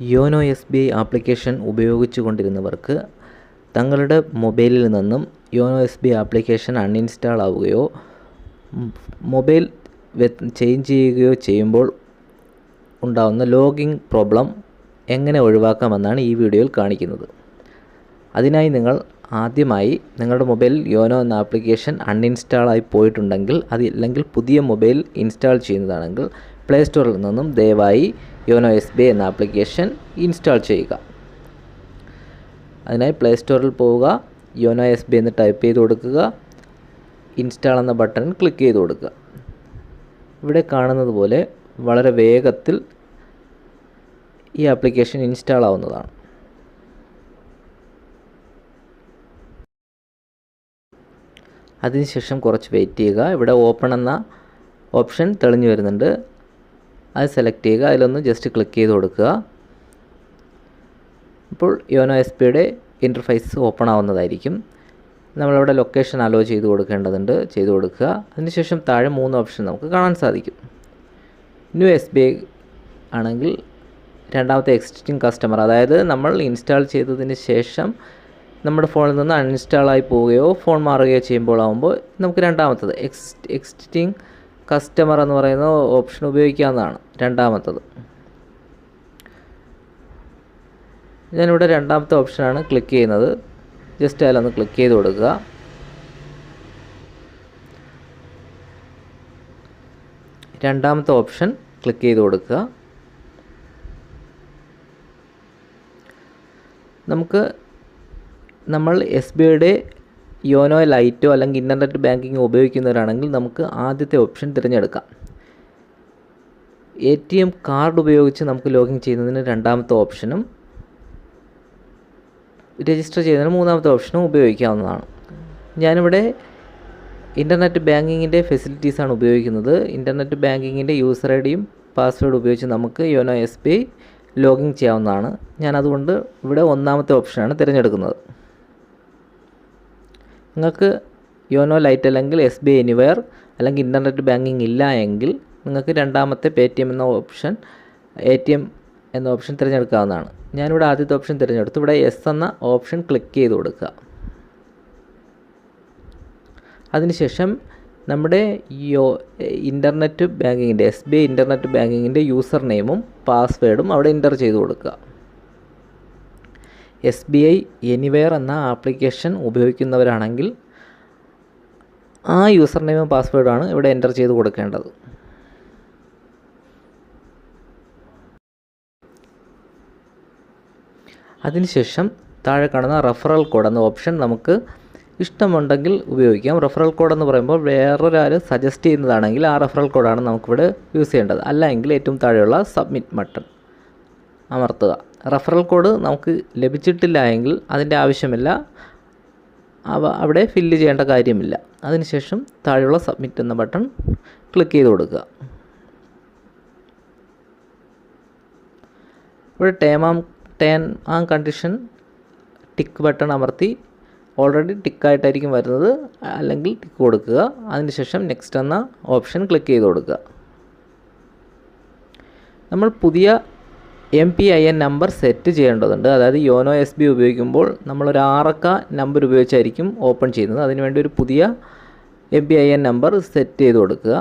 YONO S B I application ഉപയോഗിച്ചു കൊണ്ടിരുന്നവർക്ക് തങ്ങളുടെ മൊബൈലിൽ നിന്നും YONO S B I application uninstall ആവുകയോ mobile change ചെയ്യുകയോ ചെയ്യുമ്പോൾ ഉണ്ടാകുന്ന ലോഗിങ് പ്രോബ്ലം എങ്ങനെ ഒഴിവാക്കാമെന്നാണ് ഈ വീഡിയോയിൽ കാണിക്കുന്നത്. അതിനായി നിങ്ങൾ ആദ്യമായി നിങ്ങളുടെ മൊബൈലിൽ യോനോ എന്ന ആപ്ലിക്കേഷൻ അൺഇൻസ്റ്റാൾ ആയി പോയിട്ടുണ്ടെങ്കിൽ അതില്ലെങ്കിൽ പുതിയ മൊബൈൽ ഇൻസ്റ്റാൾ ചെയ്യുന്നതാണെങ്കിൽ പ്ലേ സ്റ്റോറിൽ നിന്നും ദയവായി യോനോ എസ് ബി എന്ന ആപ്ലിക്കേഷൻ ഇൻസ്റ്റാൾ ചെയ്യുക. അതിനായി പ്ലേ സ്റ്റോറിൽ പോവുക. യോനോ എസ് ബി എന്ന് ടൈപ്പ് ചെയ്ത് കൊടുക്കുക. ഇൻസ്റ്റാൾ എന്ന ബട്ടൺ ക്ലിക്ക് ചെയ്ത് കൊടുക്കുക. ഇവിടെ കാണുന്നത് പോലെ വളരെ വേഗത്തിൽ ഈ ആപ്ലിക്കേഷൻ ഇൻസ്റ്റാൾ ആവുന്നതാണ്. അതിനുശേഷം കുറച്ച് വെയിറ്റ് ചെയ്യുക. ഇവിടെ ഓപ്പൺ എന്ന ഓപ്ഷൻ തെളിഞ്ഞു വരുന്നുണ്ട്. അത് സെലക്ട് ചെയ്യുക. അതിലൊന്ന് ജസ്റ്റ് ക്ലിക്ക് ചെയ്ത് കൊടുക്കുക. ഇപ്പോൾ യോനോ എസ് പിയുടെ ഇന്റർഫേസ് ഓപ്പൺ ആവുന്നതായിരിക്കും. നമ്മളവിടെ ലൊക്കേഷൻ അലോ ചെയ്ത് കൊടുക്കേണ്ടതുണ്ട്. ചെയ്ത് കൊടുക്കുക. അതിനുശേഷം താഴെ മൂന്ന് ഓപ്ഷൻ നമുക്ക് കാണാൻ സാധിക്കും. ന്യൂ എസ് ബി ഐ ആണെങ്കിൽ രണ്ടാമത്തെ എക്സിസ്റ്റിംഗ് കസ്റ്റമർ അതായത് നമ്മൾ ഇൻസ്റ്റാൾ ചെയ്തതിന് ശേഷം നമ്മുടെ ഫോണിൽ നിന്ന് അൺഇൻസ്റ്റാളായി പോവുകയോ ഫോൺ മാറുകയോ ചെയ്യുമ്പോൾ ആകുമ്പോൾ നമുക്ക് രണ്ടാമത്തത് എക്സ് എക്സിസ്റ്റിംഗ് കസ്റ്റമർ എന്ന് പറയുന്ന ഓപ്ഷൻ ഉപയോഗിക്കാവുന്നതാണ് രണ്ടാമത്തത്. ഞാനിവിടെ രണ്ടാമത്തെ ഓപ്ഷനാണ് ക്ലിക്ക് ചെയ്യുന്നത്. ജസ്റ്റ് അതിലൊന്ന് ക്ലിക്ക് ചെയ്ത് കൊടുക്കുക. രണ്ടാമത്തെ ഓപ്ഷൻ ക്ലിക്ക് ചെയ്ത് കൊടുക്കുക. നമുക്ക് നമ്മൾ എസ് ബി ഐയുടെ യോനോ ലൈറ്റോ അല്ലെങ്കിൽ ഇന്റർനെറ്റ് ബാങ്കിങ്ങോ ഉപയോഗിക്കുന്നവരാണെങ്കിൽ നമുക്ക് ആദ്യത്തെ ഓപ്ഷൻ തിരഞ്ഞെടുക്കാം. എ ടി എം കാർഡ് ഉപയോഗിച്ച് നമുക്ക് ലോഗിൻ ചെയ്യുന്നതിന് രണ്ടാമത്തെ ഓപ്ഷനും രജിസ്റ്റർ ചെയ്യുന്നതിന് മൂന്നാമത്തെ ഓപ്ഷനും ഉപയോഗിക്കാവുന്നതാണ്. ഞാനിവിടെ ഇന്റർനെറ്റ് ബാങ്കിങ്ങിന്റെ ഫെസിലിറ്റീസാണ് ഉപയോഗിക്കുന്നത്. ഇന്റർനെറ്റ് ബാങ്കിങ്ങിന്റെ യൂസർ ഐ ഡിയും പാസ്വേഡ് ഉപയോഗിച്ച് നമുക്ക് YONO S B I login ചെയ്യാവുന്നതാണ്. ഞാൻ അതുകൊണ്ട് ഇവിടെ ഒന്നാമത്തെ ഓപ്ഷനാണ് തിരഞ്ഞെടുക്കുന്നത്. നിങ്ങൾക്ക് യോനോ ലൈറ്റ് അല്ലെങ്കിൽ എസ് ബി ഐ എനിവെയർ അല്ലെങ്കിൽ ഇന്റർനെറ്റ് ബാങ്കിങ് ഇല്ല എങ്കിൽ നിങ്ങൾക്ക് രണ്ടാമത്തെ പേ ടി എം എന്ന ഓപ്ഷൻ എ ടി എം എന്ന ഓപ്ഷൻ തിരഞ്ഞെടുക്കാവുന്നതാണ്. ഞാനിവിടെ ആദ്യത്തെ ഓപ്ഷൻ തിരഞ്ഞെടുത്തു. ഇവിടെ എസ് എന്ന ഓപ്ഷൻ ക്ലിക്ക് ചെയ്ത് കൊടുക്കുക. അതിനുശേഷം നമ്മുടെ യോ ഇന്റർനെറ്റ് ബാങ്കിങ്ങിന്റെ എസ് ബി ഐ ഇന്റർനെറ്റ് ബാങ്കിങ്ങിന്റെ യൂസർ നെയിമും പാസ്വേഡും അവിടെ എന്റർ ചെയ്ത് കൊടുക്കുക. എസ് ബി ഐ എനിവെയർ എന്ന ആപ്ലിക്കേഷൻ ഉപയോഗിക്കുന്നവരാണെങ്കിൽ ആ യൂസർ നെയിമും പാസ്വേഡാണ് ഇവിടെ എന്റർ ചെയ്ത് കൊടുക്കേണ്ടത്. അതിനുശേഷം താഴെ കാണുന്ന റെഫറൽ കോഡ് എന്ന ഓപ്ഷൻ നമുക്ക് ഇഷ്ടമുണ്ടെങ്കിൽ ഉപയോഗിക്കാം. റെഫറൽ കോഡ് എന്ന് പറയുമ്പോൾ വേറൊരാൾ സജസ്റ്റ് ചെയ്യുന്നതാണെങ്കിൽ ആ റെഫറൽ കോഡാണ് നമുക്കിവിടെ യൂസ് ചെയ്യേണ്ടത്. അല്ല എങ്കിൽ ഏറ്റവും താഴെയുള്ള സബ്മിറ്റ് ബട്ടൺ അമർത്തുക. റഫറൽ കോഡ് നമുക്ക് ലഭിച്ചിട്ടില്ല എങ്കിൽ അതിന്റെ ആവശ്യമില്ല. അവ അവിടെ ഫില്ല് ചെയ്യേണ്ട കാര്യമില്ല. അതിനുശേഷം താഴെയുള്ള സബ്മിറ്റ് എന്ന ബട്ടൺ ക്ലിക്ക് ചെയ്ത് കൊടുക്കുക. ഇവിടെ term and turn and condition tick button അമർത്തി ഓൾറെഡി ടിക്കായിട്ടായിരിക്കും വരുന്നത്. അല്ലെങ്കിൽ ടിക്ക് കൊടുക്കുക. അതിനുശേഷം നെക്സ്റ്റ് എന്ന ഓപ്ഷൻ ക്ലിക്ക് ചെയ്ത് കൊടുക്കുക. നമ്മൾ പുതിയ M P I N number set ചെയ്യേണ്ടതുണ്ട്. അതായത് യോനോ എസ് ബി ഉപയോഗിക്കുമ്പോൾ നമ്മളൊരു ആറക്ക നമ്പർ ഉപയോഗിച്ചായിരിക്കും ഓപ്പൺ ചെയ്യുന്നത്. അതിനുവേണ്ടി ഒരു പുതിയ M P I N number set ചെയ്ത് കൊടുക്കുക.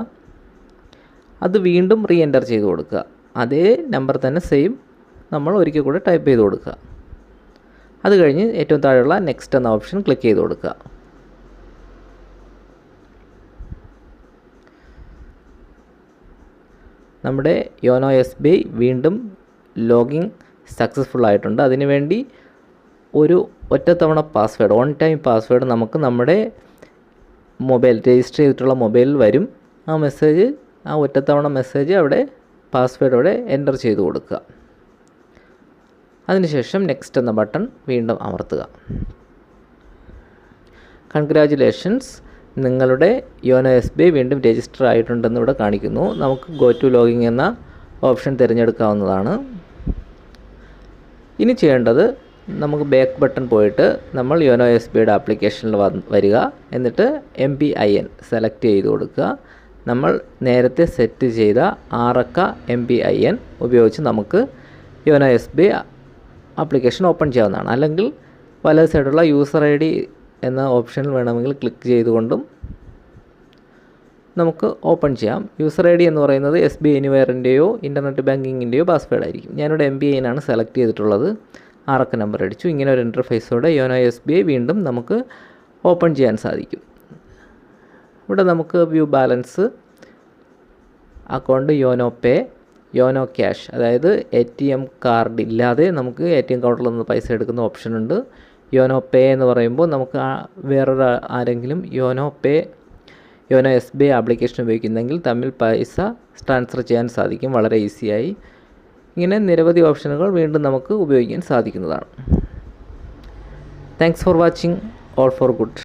അത് വീണ്ടും റീ എന്റർ ചെയ്ത് കൊടുക്കുക. അതേ നമ്പർ തന്നെ സെയിം നമ്മൾ ഒരിക്കൽ കൂടെ ടൈപ്പ് ചെയ്ത് കൊടുക്കുക. അത് കഴിഞ്ഞ് ഏറ്റവും താഴെയുള്ള നെക്സ്റ്റ് എന്ന ഓപ്ഷൻ ക്ലിക്ക് ചെയ്ത് കൊടുക്കുക. നമ്മുടെ യോനോ എസ് ബി വീണ്ടും ലോഗിൻ സക്സസ്ഫുൾ ആയിട്ടുണ്ട്. അതിനുവേണ്ടി ഒരു ഒറ്റത്തവണ പാസ്വേഡ് ഓൺ ടൈം പാസ്വേഡ് നമുക്ക് നമ്മുടെ മൊബൈൽ രജിസ്റ്റർ ചെയ്തിട്ടുള്ള മൊബൈലിൽ വരും. ആ മെസ്സേജ് ആ ഒറ്റത്തവണ മെസ്സേജ് അവിടെ പാസ്വേഡ് അവിടെ എന്റർ ചെയ്ത് കൊടുക്കുക. അതിനുശേഷം നെക്സ്റ്റ് എന്ന ബട്ടൺ വീണ്ടും അമർത്തുക. കൺഗ്രാജുലേഷൻസ് നിങ്ങളുടെ യോനോ എസ് ബി വീണ്ടും രജിസ്റ്റർ ആയിട്ടുണ്ടെന്ന് ഇവിടെ കാണിക്കുന്നു. നമുക്ക് ഗോ ടു ലോഗിങ് എന്ന ഓപ്ഷൻ തിരഞ്ഞെടുക്കാവുന്നതാണ്. ഇനി ചെയ്യേണ്ടത് നമുക്ക് ബാക്ക് ബട്ടൺ പോയിട്ട് നമ്മൾ യോനോ എസ് ബിയുടെ ആപ്ലിക്കേഷനിൽ വരിക. എന്നിട്ട് M P I N select ചെയ്ത് കൊടുക്കുക. നമ്മൾ നേരത്തെ സെറ്റ് ചെയ്ത ആറക്ക എം പി ഐ എൻ ഉപയോഗിച്ച് നമുക്ക് YONO S B application open ചെയ്യാവുന്നതാണ്. അല്ലെങ്കിൽ വലത് സൈഡുള്ള യൂസർ ഐ ഡി എന്ന ഓപ്ഷനിൽ വേണമെങ്കിൽ ക്ലിക്ക് ചെയ്തുകൊണ്ടും നമുക്ക് ഓപ്പൺ ചെയ്യാം. യൂസർ ഐ ഡി എന്ന് പറയുന്നത് എസ് ബി എനിവെയറിന്റെയോ ഇന്റർനെറ്റ് ബാങ്കിങ്ങിന്റെയോ പാസ്വേഡ് ആയിരിക്കും. ഞാനിവിടെ എം ബി ഐനാണ് സെലക്ട് ചെയ്തിട്ടുള്ളത്. ആറക്ക നമ്പർ അടിച്ചു. ഇങ്ങനെ ഒരു ഇന്റർഫേസോടെ യോനോ എസ് ബി ഐ വീണ്ടും നമുക്ക് ഓപ്പൺ ചെയ്യാൻ സാധിക്കും. ഇവിടെ നമുക്ക് view balance account YONO pay YONO cash അതായത് എ ടി എം കാർഡ് ഇല്ലാതെ നമുക്ക് എ ടി എം കൗണ്ടറിൽ നിന്ന് പൈസ എടുക്കുന്ന ഓപ്ഷനുണ്ട് യോനോ പേ എന്ന് പറയുമ്പോൾ നമുക്ക് വേറൊരു ആരെങ്കിലും YONO pay YONO S B I application ഉപയോഗിക്കുന്നെങ്കിൽ തമ്മിൽ പൈസ ട്രാൻസ്ഫർ ചെയ്യാൻ സാധിക്കും. വളരെ ഈസിയായി ഇങ്ങനെ നിരവധി ഓപ്ഷനുകൾ വീണ്ടും നമുക്ക് ഉപയോഗിക്കാൻ സാധിക്കുന്നതാണ്. Thanks for watching all for good